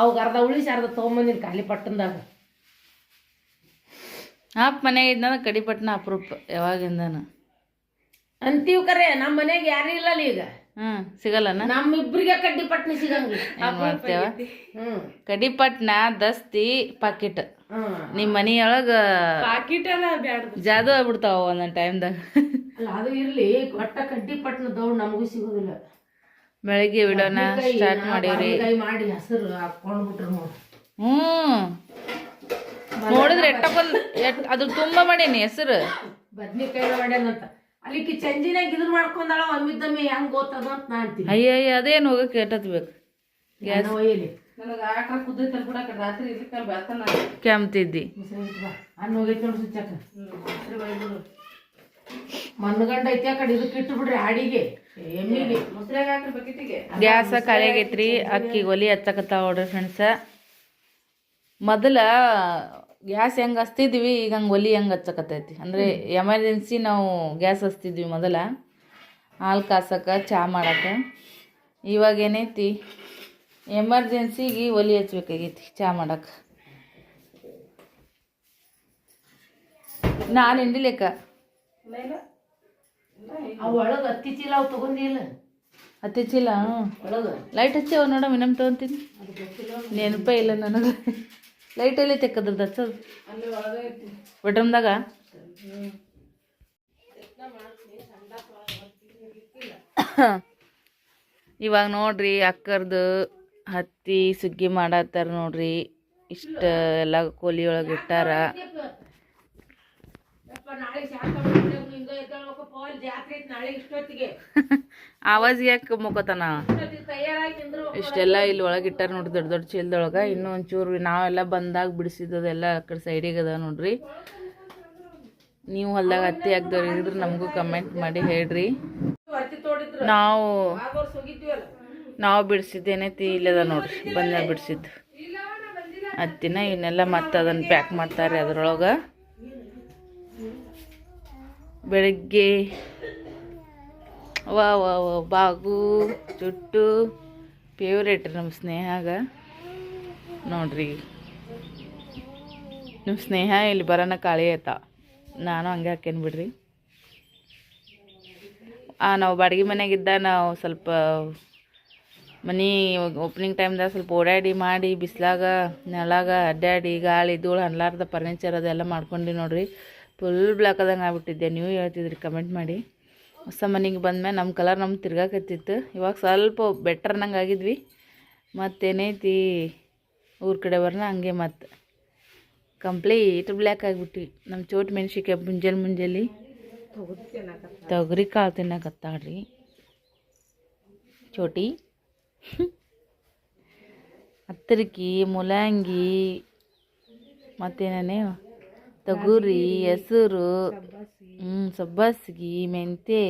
ಅವಾಗ ಅರ್ಧ ಉಳಿಸಿ ಅರ್ಧ ತೊಗೊಂಬಂದಿನ ಖಾಲಿ ಪಟ್ಟಣದಾಗ. ಆಪ್ ಮನೆಗೆ ಇದ್ನ ಕಡಿಪಟ್ನ ಅಪರೂಪ ಯಾವಾಗಿಂದನು? ಅಂತೀವಿ ಕರೆ ನಮ್ಮ ಮನೆಗೆ ಯಾರು ಇಲ್ಲಲ್ಲ ಈಗ. ಹ್ಮ್ ಸಿಗಲ್ಲನ? ನಮ್ಮಿಬ್ರಿಗೆ ಕಡ್ಡಿ ಪಟ್ನಿ ಸಿಗಂಗಿಲ್ಲ. ಹೆಂಗ್ ಮಾಡ್ತೇವ? ಕಡಿಪಟ್ನ ದಸ್ತಿ ಪಾಕಿಟ್. ನಿಮ್ ನಿಮ್ಮ ಮನಿಯೊಳಗ ಪಾಕಿಟ್ ಬ್ಯಾಡ ಜಾದು ಆಗ್ಬಿಡ್ತಾವ ಒಂದೊಂದು ಟೈಮ್ದಾಗ ಅಲ್ಲ ಅದು ಇರ್ಲಿ ಒಟ್ಟ ಕಡ್ಡಿ ಪಟ್ನ ದೌಡ್ ನಮಗೂ ಸಿಗೋದಿಲ್ಲ. ಬೆಳಿಗ್ಗೆ ಬಿಡೋಣ ಸ್ಟಾರ್ಟ್ ಮಾಡೀವ್ರಿ. ಮಾಡಿ ಹಸಿರು ಹಾಕೊಂಡ್ ಬಿಟ್ರು ನೋಡಿ. ಹ್ಮ್. ನೋಡಿದ್ರೆ ಎಟ್ಟಕೊಂದ್ ಎಟ್ ಅದ್ರ ತುಂಬಾ ಮಾಡೇನಿ ಹೆಸರು. ಬದ್ನಿಕಾಯಿ ಮಾಡ್ಯಾನಂತ ಅಲ್ಲಿಕ್ಕೆ ಚಂಜಿನಾಗ ಇದನ್ನ ಮಾಡ್ಕೊಂಡಾಳ ಒಮ್ಮಿದ್ದಮ್ಮೆ ಹೆಂಗ್ ಗೊತ್ತದ ಅಂತ ನಾ ಅಂತೀನಿ. ಅಯ್ಯ ಅಯ್ಯ ಅದೇನು ಹೋಗಕ್ಕೆ ಎಟ್ಟತ್ಬೇಕು ನಾನು ಒಯ್ಯಲಿ. ನನಗೆ ಆಟ ಕುದ್ದೈತಲ್ ಕೂಡ ರಾತ್ರಿ ಇರ್ಲಿಕ್ಕೆ ಬೆಳ್ತಾನ ಕೆಮ್ತಿದ್ದಿ. ಮುಸ್ರಿ ಇಟ್ ಬಾ. ಅನ್ನ ಹೋಗೈತಿ ನೋಡಿ ಸುಚ್ಚಕ್ಕ ಮನ್ಗಂಡ ಐತಿ ಆ ಕಡೆ ಇದಕ್ಕೆ ಇಟ್ಟು ಬಿಡ್ರಿ ಹಾಡಿಗೆ ಎಮ್ಮಿಗೆ ಮೊಸರಾಗ ಹಾಕ್ರಿ ಬಕೆಟಿಗೆ. ಗ್ಯಾಸ ಕಲೆಗೈತ್ರಿ ಅಕ್ಕಿ ಒಲಿ ಹಚ್ಚಕತ್ತಾವ ನೋಡ್ರಿ ಫ್ರೆಂಡ್ಸ ಮೊದಲ ಗ್ಯಾಸ್ ಹೆಂಗೆ ಹಚ್ತಿದ್ವಿ ಈಗ ಹಂಗೆ ಒಲಿ ಹೆಂಗೆ ಹಚ್ಚಕತ್ತೈತಿ. ಅಂದರೆ ಎಮರ್ಜೆನ್ಸಿ ನಾವು ಗ್ಯಾಸ್ ಹಚ್ತಿದ್ವಿ ಮೊದಲ. ಹಾಲು ಕಾಸಕ್ಕೆ ಚಹಾ ಮಾಡಕ್ಕೆ ಇವಾಗ ಏನೈತಿ? ಎಮರ್ಜೆನ್ಸಿಗೆ ಒಲಿ ಹಚ್ಬೇಕಾಗೈತಿ ಚಹಾ ಮಾಡಕ್ಕೆ ನಾನು ಹಿಂಡಿಲೆಕ್ಕ ಅವ್ ಒಳಗ ಹತ್ತಿ ಚೀಲ ಅವ್ ತಗೊಂಡಿಲ್ಲ ಒಳಗ. ಲೈಟ್ ಹಚ್ಚಿವ ನೋಡಮ್ ಇನ್ನೊಮ್ಮೆ ತೊಗೊಂತೀನಿ. ನೆನಪ ಇಲ್ಲ ನನಗೆ. ಎಲ್ಲಿ ತೆಕ್ಕದ್ರದ್ದು ಹಚ್ಚೋದು? ಬೆಡ್ರೂಮ್ದಾಗ ಇವಾಗ ನೋಡ್ರಿ ಅಕ್ಕರ್ದು ಹತ್ತಿ ಸುಗ್ಗಿ ಮಾಡತ್ತಾರ ನೋಡ್ರಿ. ಇಷ್ಟ ಎಲ್ಲ ಕೋಲಿ ಒಳಗೆ ಇಟ್ಟಾರ ಆವಾಜ್ ಯಾಕೆ ಮುಖತನ? ಇಷ್ಟೆಲ್ಲ ಇಲ್ಲಿ ಒಳಗೆ ಇಟ್ಟಾರ ನೋಡ್ರಿ ದೊಡ್ಡ ದೊಡ್ಡ ಚೀಲದೊಳಗ. ಇನ್ನೂ ಒಂಚೂರು ನಾವೆಲ್ಲ ಬಂದಾಗ ಬಿಡಿಸಿದ್ದೆಲ್ಲ ಆ ಕಡೆ ಸೈಡಿಗೆ ಅದ ನೋಡ್ರಿ. ನೀವು ಹೊಲ್ದಾಗ ಹತ್ತಿ ಹಾಕ್ದವ್ರಿದ್ರೆ ನಮಗೂ ಕಮೆಂಟ್ ಮಾಡಿ ಹೇಳ್ರಿ. ನಾವು ನಾವು ಬಿಡಿಸಿದ್ದೇನೆ ಇಲ್ಲದ ನೋಡ್ರಿ ಬಂದ ಬಿಡಿಸಿದ್ದು ಹತ್ತಿನ ಇವನ್ನೆಲ್ಲ ಮತ್ತೆ ಅದನ್ನು ಪ್ಯಾಕ್ ಮಾಡ್ತಾರೆ ಅದ್ರೊಳಗೆ. ಬೆಳಗ್ಗೆ. ವಾ ವಾ ವಾ ಬಾಗು ಚುಟ್ಟು ಫೇವ್ರೇಟ್ ನಮ್ಮ ಸ್ನೇಹಾಗ. ನೋಡ್ರಿ. ನಿಮ್ಮ ಸ್ನೇಹ ಇಲ್ಲಿ ಬರೋಣ ಕಾಳಿ ಆಯ್ತಾ. ನಾನು ಹಂಗೆ ಹಾಕೇನು ಬಿಡ್ರಿ. ಆ, ನಾವು ಬಾಡಿಗೆ ಮನೆಗಿದ್ದ ನಾವು ಸ್ವಲ್ಪ ಮನೆ ಓಪನಿಂಗ್ ಟೈಮ್ದಾಗ ಸ್ವಲ್ಪ ಓಡಾಡಿ ಮಾಡಿ ಬಿಸಿಲಾಗ ನೆಲಾಗ ಅಡ್ಡಾಡಿ ಗಾಳಿ, ಧೂಳು ಅನ್ಲಾರ್ದ ಫರ್ನಿಚರ್ ಅದೆಲ್ಲ ಮಾಡ್ಕೊಂಡು ನೋಡ್ರಿ. ಫುಲ್ ಬ್ಲ್ಯಾಕ್ ಆದಂಗೆ ಆಗ್ಬಿಟ್ಟಿದ್ದೆ ನೀವು ಹೇಳ್ತಿದ್ರಿ ಕಮೆಂಟ್ ಮಾಡಿ. ಹೊಸ ಮನೆಗೆ ಬಂದ್ಮೇಲೆ ನಮ್ಮ ಕಲರ್ ನಮ್ಮ ತಿರ್ಗಾಕತ್ತಿತ್ತು. ಇವಾಗ ಸ್ವಲ್ಪ ಬೆಟರ್ ನಂಗೆ ಆಗಿದ್ವಿ. ಮತ್ತೇನೈತಿ? ಊರ ಕಡೆ ಬರ್ನ ಹಂಗೆ ಮತ್ತೆ ಕಂಪ್ಲೀಟ್ ಬ್ಲ್ಯಾಕ್ ಆಗಿಬಿಟ್ವಿ ನಮ್ಮ ಚೋಟ್ ಮೆಣಸಿಕೆ ಮುಂಜಾನೆ ಮುಂಜಾನೆ ತೊಗರಿ ಕಾಳು ತಿನ್ನಕತ್ತಾಳ್ರಿ. ಚೋಟಿ. ಹತ್ತರಿಕಿ ಮುಲಂಗಿ ಮತ್ತೇನೇ ತೊಗರಿ ಹೆಸರು ಹ್ಞೂ ಸಬ್ಬಸ್ಗಿ ಮೆಂತೆ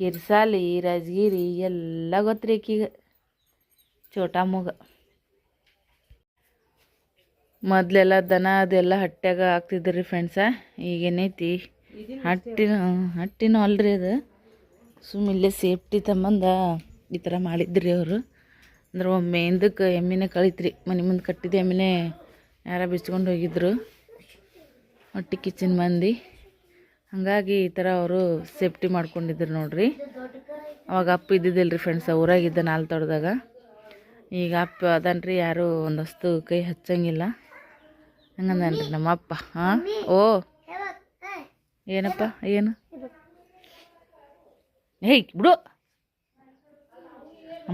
ಕಿರ್ಸಾಲಿ ರಾಜಗಿರಿ ಎಲ್ಲ ಗೊತ್ತ್ರಿ ಚೋಟ ಚೋಟಾ ಮಗ. ಮೊದಲೆಲ್ಲ ದನ ಅದೆಲ್ಲ ಹಟ್ಟ್ಯಾಗ ಹಾಕ್ತಿದ್ರಿ ಫ್ರೆಂಡ್ಸ ಈಗೇನೈತಿ ಹಟ್ಟಿನ ಹಟ್ಟಿನೂ ಅಲ್ರಿ ಅದು. ಸುಮ್ಮ ಇಲ್ಲೇ ಸೇಫ್ಟಿ ತಮ್ಮಂದ ಈ ಥರ ಮಾಡಿದ್ರಿ ಅವರು. ಅಂದ್ರೆ ಒಮ್ಮೆ ಹಿಂದಕ್ಕೆ ಎಮ್ಮಿನೇ ಕಳಿತ್ರಿ. ಮನೆ ಮುಂದೆ ಕಟ್ಟಿದ ಎಮ್ಮಿನೇ ಯಾರ ಬಿಚ್ಕೊಂಡು ಹೋಗಿದ್ರು? ಹೊಟ್ಟಿ ಕಿಚನ್ ಮಂದಿ. ಹಾಗಾಗಿ ಈ ಥರ ಅವರು ಸೇಫ್ಟಿ ಮಾಡ್ಕೊಂಡಿದ್ರು ನೋಡ್ರಿ. ಅವಾಗ ಅಪ್ಪ ಇದ್ದಿದ್ದಿಲ್ಲ ರೀ ಫ್ರೆಂಡ್ಸ್ ಊರಾಗಿದ್ದ ನಾಲ್ ತೊಡ್ದಾಗ ಈಗ ಅಪ್ಪ ಅದನ್ರಿ, ಯಾರು ಒಂದಷ್ಟು ಕೈ ಹಚ್ಚಂಗಿಲ್ಲ. ಹಂಗಂದನ್ರಿ ನಮ್ಮ ಅಪ್ಪ ಹಾಂ? ಓ, ಏನಪ್ಪ, ಏನು? ಹೇಯ್ ಬಿಡು.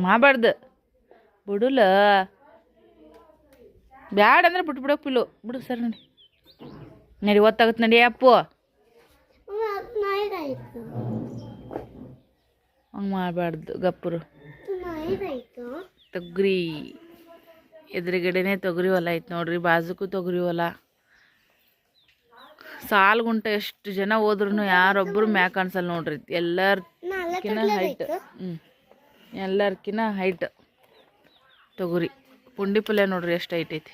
ಮಾಡ್ಬಾರ್ದು ಬಿಡುಲ್ಲ ಬ್ಯಾಡ ಅಂದ್ರೆ ಬಿಟ್ಟು ಬಿಡೋ ಪಿಲ್ಲು. ಬಿಡು ಸರ್ ನೋಡಿ. ನಡಿ ಒತ್ತಾಗುತ್ತೆ ನಡಿ ಅಪ್ಪು. ಹಂಗೆ ಮಾಡಬಾರ್ದು ಗಪ್ಪರು. ತೊಗರಿ. ಎದುರುಗಡೆನೆ ತೊಗರಿ ಹೊಲ ಐತೆ ನೋಡ್ರಿ ಬಾಜುಕು ತೊಗರಿ ಹೊಲ. ಸಾಲು ಗುಂಟ ಎಷ್ಟು ಜನ ಹೋದ್ರು ಯಾರೊಬ್ಬರು ಮ್ಯಾಕ್ ಕಾಣಿಸಲ್ಲ ನೋಡ್ರಿ. ಎಲ್ಲರ್ಕಿನ ಹೈಟ್ ಹ್ಞೂ ಎಲ್ಲರ್ಕಿನ ಹೈಟ್ ತೊಗರಿ. ಪುಂಡಿ ಪಲ್ಯ ನೋಡ್ರಿ ಎಷ್ಟು ಹೈಟ್ ಐತಿ.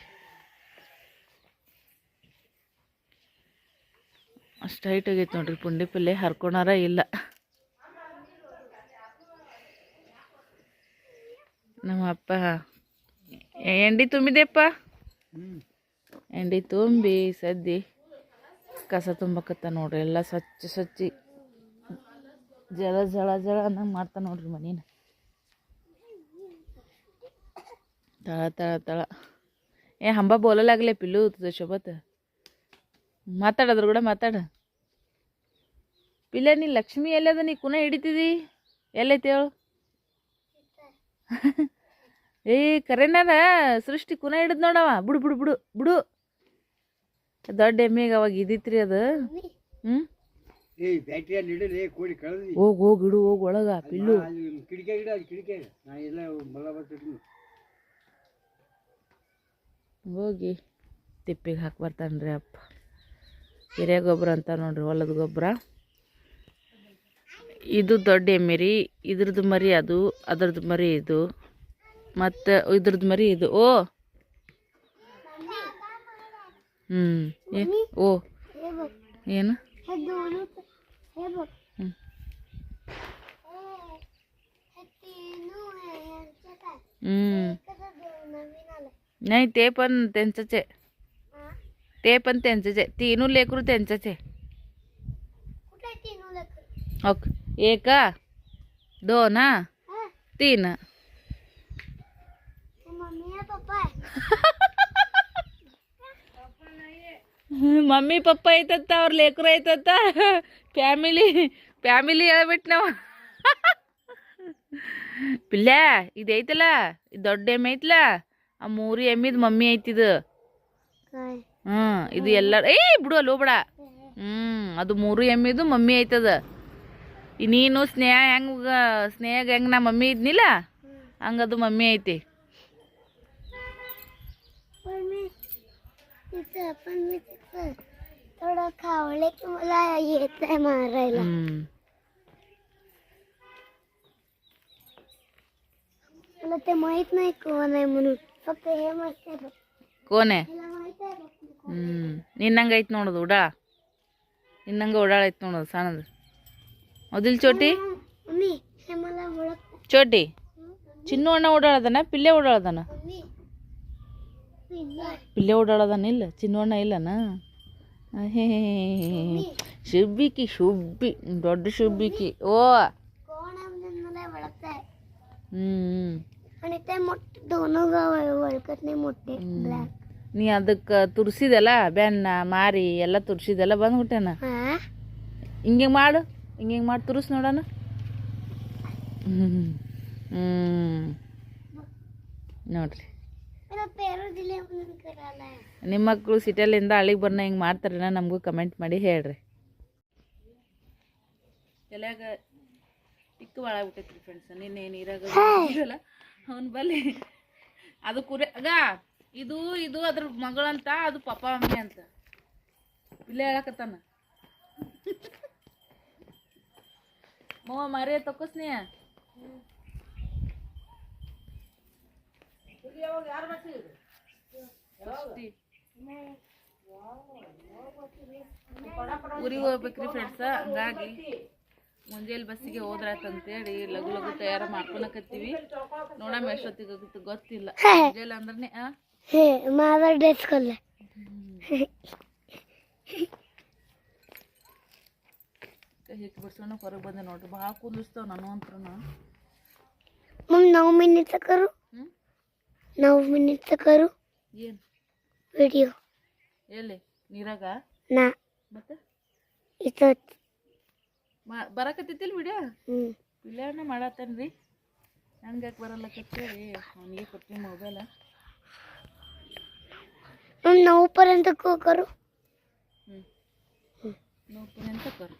ಅಷ್ಟು ಹೈಟ್ ಆಗೈತೆ ನೋಡ್ರಿ ಪುಂಡಿ ಪಲ್ಯ ಹರ್ಕೊಳಾರ ಇಲ್ಲ. ನಮ್ಮ ಅಪ್ಪ ಎಂಡಿ ತುಂಬಿದೆಪ್ಪ? ಎಂಡಿ ತುಂಬಿ ಸದ್ದಿ ಕಸ ತುಂಬಕತ್ತ ನೋಡ್ರಿ, ಎಲ್ಲ ಸ್ವಚ್ಛ ಸ್ವಚ್ಛ ಜಳ ಜಳ ಜಳ ಅನ್ನಂಗೆ ಮಾಡ್ತಾ ನೋಡ್ರಿ ಮನೀನ. ತಳ ತಳ ತಳ. ಏ ಹಂಬ ಬೋಲಲಾಗಲೇ ಪಿಲ್ಲು ಶೋಭತ್. ಮಾತಾಡೋದ್ರ ಕೂಡ ಮಾತಾಡ. ಪಿಲ್ಲ ನೀ ಲಕ್ಷ್ಮಿ ಎಲ್ಲದ ನೀ ಕುನ ಹಿಡಿತಿದಿ? ಎಲ್ಲೈತಿ ಹೇಳು ಏ ಕರೆನಾರ ಸೃಷ್ಟಿ ಕುನ ಹಿಡಿದ್ ನೋಡವ. ಬಿಡು ಬಿಡು ಬಿಡು ಬಿಡು. ದೊಡ್ಡ ಎಮ್ಮೆಗೆ ಅವಾಗ ಇದಿತ್ರಿ ಅದು. ಹ್ಞೂ ಹೋಗಿ ಹೋಗಿ ಇಡು ಹೋಗ್ ಒಳಗ ಪಿಲ್ಲು. ಕಿಡಿಕೆ ಕಿಡಿಕೆ ನಾ ಎಲ್ಲ ಹೋಗಿ ತಿಪ್ಪಿಗೆ ಹಾಕಿ ಬರ್ತಾನೆ ರೀ ಅಪ್ಪ. ಹಿರಿಯ ಗೊಬ್ಬರ ಅಂತ ನೋಡ್ರಿ, ಹೊಲದ ಗೊಬ್ಬರ. ಇದು ದೊಡ್ಡ ಎಮ್ಮೆ ರೀ ಇದ್ರದ್ದು ಮರಿ ಅದು, ಅದ್ರದ್ದು ಮರಿ ಇದು. ಮತ್ತು ಇದ್ರದ್ದು ಮರಿ ಇದು. ಓ! ಹ್ಞೂ ಓ, ಏನು? ಹ್ಞೂ ಹ್ಞೂ नाही ते पण त्यांचंच आहे ते पण त्यांचंच आहे तीनू लेकरू त्यांचंच आहे ओके एक दोन हा तीन ಮಮ್ಮಿ ಪಪ್ಪ ಐತತ್ತ ಅವ್ರ ಲೇಕರು ಐತತ್ತ ಫ್ಯಾಮಿಲಿ ಫ್ಯಾಮಿಲಿ ಹೇಳ್ಬಿಟ್ಟು ನಾವು ಪಿಲ್ಯ ಇದೈತಲ್ಲ ಇದು ದೊಡ್ಡ ಎಮ್ಮೆ ಐತಲ್ಲ ಆ ಮೂರು ಎಮ್ಮಿದ್ ಮಮ್ಮಿ ಐತಿದು ಹ್ಞೂ ಇದು ಎಲ್ಲ ಏ ಬಿಡು ಅಲ್ಲಿ ಹೋಗ್ಬೇಡ ಹ್ಞೂ ಅದು ಮೂರು ಎಮ್ಮಿದು ಮಮ್ಮಿ ಐತದ ಈ ನೀನು ಸ್ನೇಹ ಹೆಂಗ ಸ್ನೇಹಗೆ ಹೆಂಗೆ ನಾ ಮಮ್ಮಿ ಇದ್ನಿಲ್ಲ ಹಂಗದು ಮಮ್ಮಿ ಐತಿ पण मी तिथं थोडं खावले की मला येत आहे मारायला हम्म. मला ते माहित नाही कोण आहे म्हणून ಕೋನೆ? ಹ್ಞೂ ನಿನ್ನಂಗ ಐತ್ ನೋಡೋದು ಉಡಾ. ನಿನ್ನಂಗೆ ಓಡಾಳೈತೆ ನೋಡೋದು ಸಣ್ಣದು. ಮೊದಲು ಚೋಟಿ? ಚೋಟಿ? ಚಿನ್ನ ಅಣ್ಣ ಓಡಾಳದನ ಪಿಲ್ಲೆ ಓಡಾಳದನ ಪಿಲ್ಲೆ. ಓಡಾಳದನ ಇಲ್ಲ ಚಿನ್ನಣ್ಣ ಇಲ್ಲನ? ಹೇ ಶುಬ್ಬಿಕಿ ಶುಬ್ಬಿ ದೊಡ್ಡ ಶುಬ್ಬಿಕಿ. ಓ. ಹ್ಮ್. आणि ते मोठे दोन गाव आहे ओळखत नाही मोठे ब्लॅक ನೀ ಅದಕ್ಕೆ ತುರ್ಸಿದೆಲ್ಲ ಬೆನ್ನ ಮಾರಿ ಎಲ್ಲ ತುರ್ಸಿದೆಲ್ಲ ಬಂದ್ಬಿಟ್ಟೆನ हा ಹಿಂಗೆ ಮಾಡು ಹಿಂಗೆ ಹಿಂಗೆ ಮಾಡಿ ತುರ್ಸ್ ನೋಡೋಣ ಹ್ಞೂ ಹ್ಞೂ ನೋಡ್ರಿ मला पेरू दिले म्हणून करायला आहे. ನಿಮ್ಮ ಮಕ್ಕಳು ಸಿಟಿಯಲ್ಲಿಂದ ಹಳ್ಳಿಗೆ ಬರ್ನ ಹಿಂಗೆ ಮಾಡ್ತಾರೇನ ನಮಗೂ ಕಮೆಂಟ್ ಮಾಡಿ ಹೇಳ್ರಿ ತಲೆಯಾಗ ಟಿಕ್ಕು ಭಾಳ ಆಗ್ಬಿಟ್ಟೈತ್ರಿ ಫ್ರೆಂಡ್ಸ್ ನಿನ್ನೆ ನೀರಾಗ ಅಲ್ಲ ಅವನ ಬಲ್ಲಿ ಅದು ಕುರಿ ಅಗ ಇದು ಇದು ಅದ್ರ ಮಗಳಂತ ಅದು ಪಪ್ಪ ಮಮ್ಮಿ ಅಂತ. ಇಲ್ಲೇ ಹೇಳಕತ್ತಾನ. ಮವ ಮಾರೇ ತಕ್ಕಸ್ನಿ ಊರಿಗೆ ಹೋಗ್ಬೇಕ್ರಿ ಫ್ರೆಂಡ್ಸ ಹಂಗಾಗಿ. ಮುಂಜಾನೆ ಬಸ್ಸಿಗೆ ಹೋದ್ರಾತಂತೇಳಿ ಲಘು ಲಘು ತಯಾರು ಮಾಡ್ಕೊಳಕತ್ತೀವಿ. ನೋಡಮ್ಮ ಎಷ್ಟೊತ್ತಿಗೆ ಗೊತ್ತಿಲ್ಲ. ಮುಂಜಾನೆ ಅಂದ್ರೆ ಮಾದರ್ ಡ್ರೆಸ್ ಕೊಲ್ಲ ಹಿಟ್ಟು ಬಿಡ್ಸೋಣ ಹೊರಗೆ ಬಂದೆ ನೋಡ್ರಿ. ಭಾಳ ಕುಂದಿಸ್ತಾವ ನಾನು ಅಂತರೂ ಮಮ್ ನಾವು ಮಿನಿಟ್ ತಕರು. ನಾವು ಮಿನಿಟ್ ತಕರು. ಏನು? ವಿಡಿಯೋ ಹೇಳಿ ನೀರಾಗ? ನಾ. ಮತ್ತೆ? ಇತ್ತ ಮಾ ಬರಕತ್ತಿತ್ತಿಲ್ಲ ವಿಡಿಯೋ ಪಿಲ್ಯಾಣ ಮಾಡತ್ತೇನ್ರಿ? ನಂಗೆ ಬರಲ್ಲಕತ್ತೀರಿ ಅವನಿಗೆ ಕೊಡ್ತೀನಿ ಮೊಬೈಲ ನಾವು ಪರ್ಯಂತ ಕರು ಹ್ಞೂ ನಾವು ಪರ್ಯಂತ ಕರು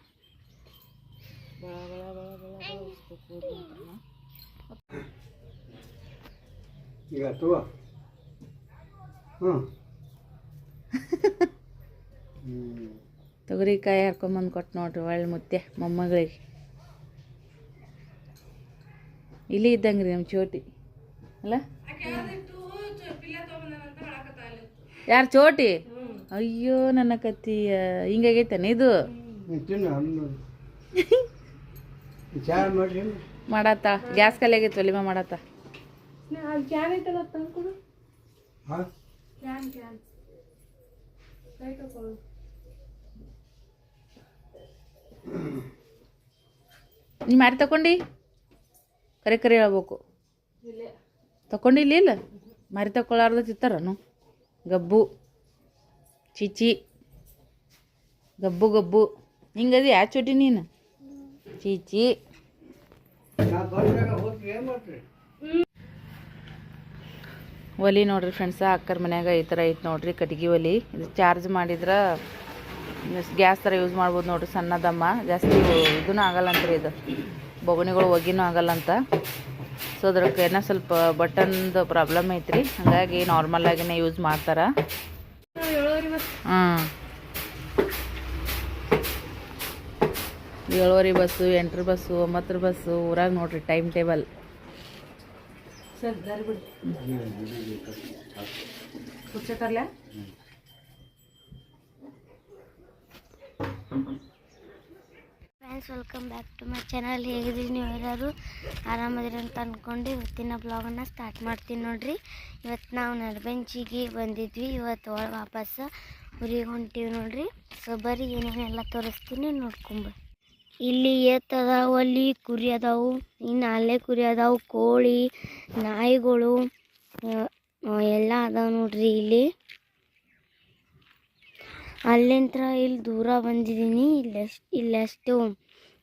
ಬಳ ಬಳ ಬಳ ಬಳ ಬಳ ಈಗ ಅಥವಾ ಹ್ಞೂ ಹ್ಞೂ ತೊಗರಿಕಾಯಿ ಹರ್ಕೊಂಬಂದು ಕೊಟ್ಟು ನೋಡ್ರಿ ಒಳ್ಳೆ ಮುತ್ತೆ ಮೊಮ್ಮಗಳಿಗೆ. ಇಲ್ಲಿ ಇದ್ದಂಗೆ ರೀ ನಮ್ಮ ಚೋಟಿ. ಅಲ್ಲ? ಯಾರು ಚೋಟಿ? ಅಯ್ಯೋ ನನ್ನ ಕತ್ತಿ ಹಿಂಗಾಗೈತೇನೆ ಇದು? ಮಾಡತ್ತ ಗ್ಯಾಸ್ ಖಾಲಿ ಆಗೈತೆ ಒಲಿಮ ಮಾಡತ್ತ ಹಾಂ? ನೀ ಮಾಡಿ ತಗೊಂಡು ಕರೆ ಕರೆ ಹೇಳ್ಬೇಕು. ತಗೊಂಡಿಲ್ಲ ಇಲ್ಲ ಮಾರಿ ತಗೊಳ್ಳಾರ್ದ ತಿತ್ತಾರನು? ಗಬ್ಬು. ಚಿಚಿ. ಗಬ್ಬು ಗಬ್ಬು. ಹಿಂಗದಿ ಯಾ ಚೋಟಿ ನೀನು? ಚೀಚಿ. ಒಲಿ ನೋಡ್ರಿ ಫ್ರೆಂಡ್ಸ ಅಕ್ಕರ ಮನ್ಯಾಗ ಈ ಥರ ಐತೆ ನೋಡ್ರಿ ಕಟ್ಗೆ ಒಲಿ. ಇದು ಚಾರ್ಜ್ ಮಾಡಿದ್ರೆ ಗ್ಯಾಸ್ ಥರ ಯೂಸ್ ಮಾಡ್ಬೋದು ನೋಡಿರಿ ಸಣ್ಣದಮ್ಮ ಜಾಸ್ತಿ ಇದೂ ಆಗಲ್ಲ ರೀ ಇದು. ಬೊಗಣಿಗಳು ಒಗಿನೂ ಆಗಲ್ಲಂತ ಸೊ ಅದ್ರಕ್ಕೆ ಏನೋ ಸ್ವಲ್ಪ ಬಟನ್ದು ಪ್ರಾಬ್ಲಮ್ ಐತ್ರಿ. ಹಾಗಾಗಿ ನಾರ್ಮಲ್ ಆಗಿನೇ ಯೂಸ್ ಮಾಡ್ತಾರೆ. ಹ್ಞೂ ಏಳುವರೆ ಬಸ್ಸು ಎಂಟ್ರ ಬಸ್ಸು ಒಂಬತ್ತರ ಬಸ್ಸು ಊರಾಗ ನೋಡ್ರಿ time table ಹುಚ್ಚತ್ತರ್ಲ friends welcome back to my channel ಹೇಗಿದ್ದೀರಿ ನೀವು ಎಲ್ಲರೂ? ಆರಾಮದಿರಿ ಅಂತ ಅಂದ್ಕೊಂಡು ಇವತ್ತಿನ ಬ್ಲಾಗನ್ನು ಸ್ಟಾರ್ಟ್ ಮಾಡ್ತೀನಿ ನೋಡ್ರಿ. ಇವತ್ತು ನಾವು ನರಬೆಂಚಿಗೆ ಬಂದಿದ್ವಿ. ಇವತ್ತು ಒಳ ವಾಪಸ್ ಊರಿಗೆ ಹೊಂಟೀವಿ ನೋಡ್ರಿ. ಸೊ ಬರೀ ಏನೇನೆಲ್ಲ ತೋರಿಸ್ತೀನಿ ನೋಡ್ಕೊಂಬ ಇಲ್ಲಿ ಎತ್ತು ಅಲ್ಲಿ ಕುರಿ ಅದಾವು, ಇನ್ನು ಅಲ್ಲೇ ಕುರಿ ಅದಾವು, ಕೋಳಿ, ನಾಯಿಗಳು ಎಲ್ಲ ಅದಾವೆ ನೋಡ್ರಿ ಇಲ್ಲಿ. ಅಲ್ಲಿಂತ್ರ ಇಲ್ಲಿ ದೂರ ಬಂದಿದ್ದೀನಿ. ಇಲ್ಲೆಷ್ಟು ಇಲ್ಲೆಷ್ಟು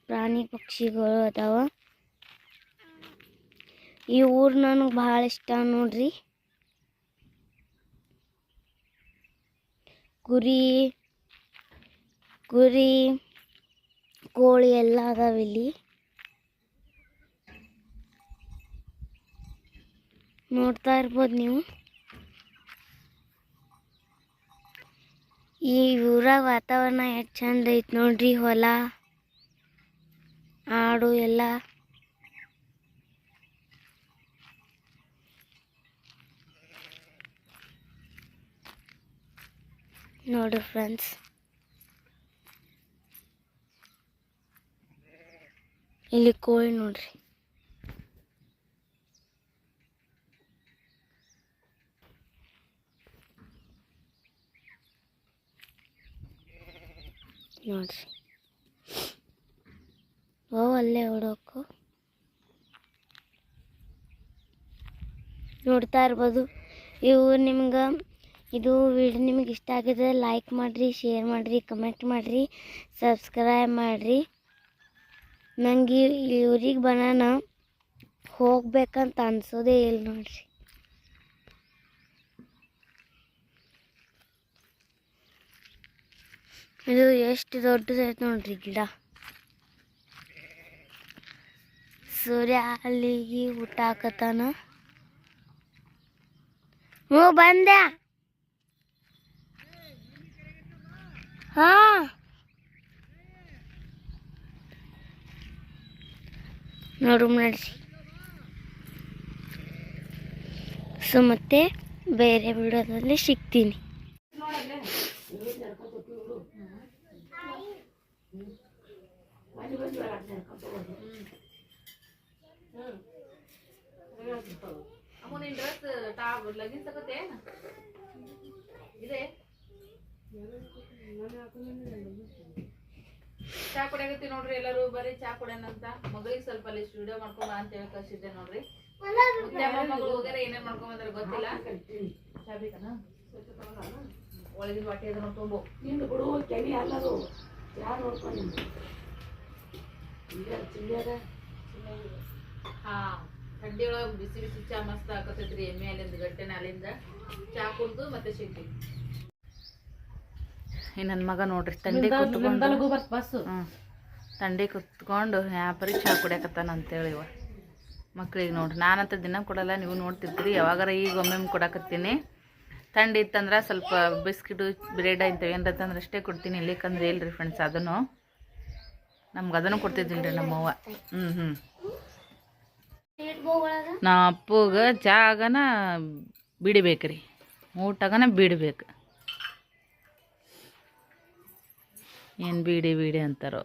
ಪ್ರಾಣಿ ಪಕ್ಷಿಗಳು ಅದಾವ. ಈ ಊರು ನನಗೆ ಭಾಳ ಇಷ್ಟ ನೋಡ್ರಿ. ಕುರಿ ಕುರಿ ಕೋಳಿ ಎಲ್ಲ ಅದಾವ ಇಲ್ಲಿ. ನೋಡ್ತಾ ಇರ್ಬೋದು ನೀವು? ಈ ಊರಾಗ ವಾತಾವರಣ ಎಷ್ಟು ಚಂದ ಐತೆ ನೋಡ್ರಿ ಹೊಲ, ಆಡು ಎಲ್ಲ. ನೋಡು ಫ್ರೆಂಡ್ಸ್ ಇಲ್ಲಿ ಕೋಳಿ ನೋಡ್ರಿ. ನೋಡ್ರಿ. ಓ ಅಲ್ಲೇ ಹೊಡೋಕು ನೋಡ್ತಾ ಇರ್ಬೋದು. ಇವು ನಿಮ್ಗೆ, ಇದು ವಿಡಿಯೋ ನಿಮ್ಗೆ ಇಷ್ಟ ಆಗಿದ್ರೆ ಲೈಕ್ ಮಾಡಿರಿ ಶೇರ್ ಮಾಡಿರಿ ಕಮೆಂಟ್ ಮಾಡಿರಿ ಸಬ್ಸ್ಕ್ರೈಬ್ ಮಾಡಿರಿ. ನಂಗೆ ಇವ್ರಿಗೆ ಬನಾನ ಹೋಗ್ಬೇಕಂತ ಅನ್ಸೋದೇ ಇಲ್ಲ ನೋಡ್ರಿ. ಇದು ಎಷ್ಟು ದೊಡ್ಡದೈತೆ ನೋಡ್ರಿ ಗಿಡ. ಸೂರ್ಯ ಅಲ್ಲಿಗೆ ಊಟ ಹಾಕತಾನ ಹ್ಞೂ, ಬಂದೆ. ಹಾ. ನೋಡು ನಡೆಸಿ. ಸೊ ಮತ್ತೆ ಬೇರೆ ವಿಡಿಯೋದಲ್ಲಿ ಸಿಗ್ತೀನಿ. ಚಾ ಕುಡಿಯಾಗತ್ತಿ ನೋಡ್ರಿ ಎಲ್ಲರೂ ಬರೀ ಚಾ ಕುಡಿಯೋಣಂತ ಮಗಳಿಗೆ ಸ್ವಲ್ಪ ಅಲ್ಲಿ ವಿಡಿಯೋ ಮಾಡ್ಕೊಂಡ್ ಅಂತ ಹೇಳಿ ಕಳ್ಸಿದ್ದೆ ನೋಡ್ರಿ ಮಗಳು ಹೋಗ್ಯಾರ ಏನೇನ್ ಮಾಡ್ಕೊಂಡ್ ಬಂದಾರ ಗೊತ್ತಿಲ್ಲ ಒಳಗಿನ ಹೊಟ್ಟೆ ಅದನ್ನ ತುಂಬು ನಿಂದು ಬಿಡು ಕೆನಿ ಅಲ್ಲದು ಯಾರು ನೋಡ್ಕೊಂಡು ಹಾ ಥಂಡಿ ಒಳಗ ಬಿಸಿ ಬಿಸಿ ಚಾ ಮಸ್ತ್ ಹಾಕತೈತ್ರಿ ಎಮ್ಮೆ ಅಲ್ಲಿಂದ. ಗಟ್ಟೆನ ಅಲ್ಲಿಂದ ಚಾ ಕುಡ್ದು ಮತ್ತೆ ನನ್ನ ಮಗ ನೋಡ್ರಿ ತಂಡಿ ಕುತ್ಕೊಂಡು. ಬಸ್ಸು ಹ್ಞೂ ತಂಡಿ ಕುತ್ಕೊಂಡು ಯಾಪರಿ ಚಾ ಕುಡಿಯಕತ್ತಾನ ಅಂತೇಳಿ ಇವ. ಮಕ್ಳಿಗೆ ನೋಡ್ರಿ ನಾನಂತ ದಿನ ಕೊಡಲ್ಲ ನೀವು ನೋಡ್ತಿರ್ತೀರಿ ಯಾವಾಗಾರ ಈಗ ಒಮ್ಮೆ ಕೊಡಕತ್ತೀನಿ. ಥಂಡಿ ಇತ್ತಂದ್ರೆ ಸ್ವಲ್ಪ ಬಿಸ್ಕಿಟು ಬ್ರೆಡ್ ಇಂಥವು ಏನಾರ ತಂದ್ರೆ ಅಷ್ಟೇ ಕೊಡ್ತೀನಿ ಇಲ್ಲಿಕಂದ್ರೆ ಇಲ್ರಿ ಫ್ರೆಂಡ್ಸ್ ಅದನ್ನು. ನಮ್ಗೆ ಅದನ್ನು ಕೊಡ್ತಿದ್ದೀನಿ ರೀ ನಮ್ಮವ್ವ ಹ್ಞೂ ಹ್ಞೂ ನಾ ಅಪ್ಪಗೆ ಚಾಗನ ಬಿಡಬೇಕು ರೀ ಊಟಗನ ಬಿಡಬೇಕು. ಏನು ಬಿಡಿ ಬಿಡಿ ಅಂತಾರೋ.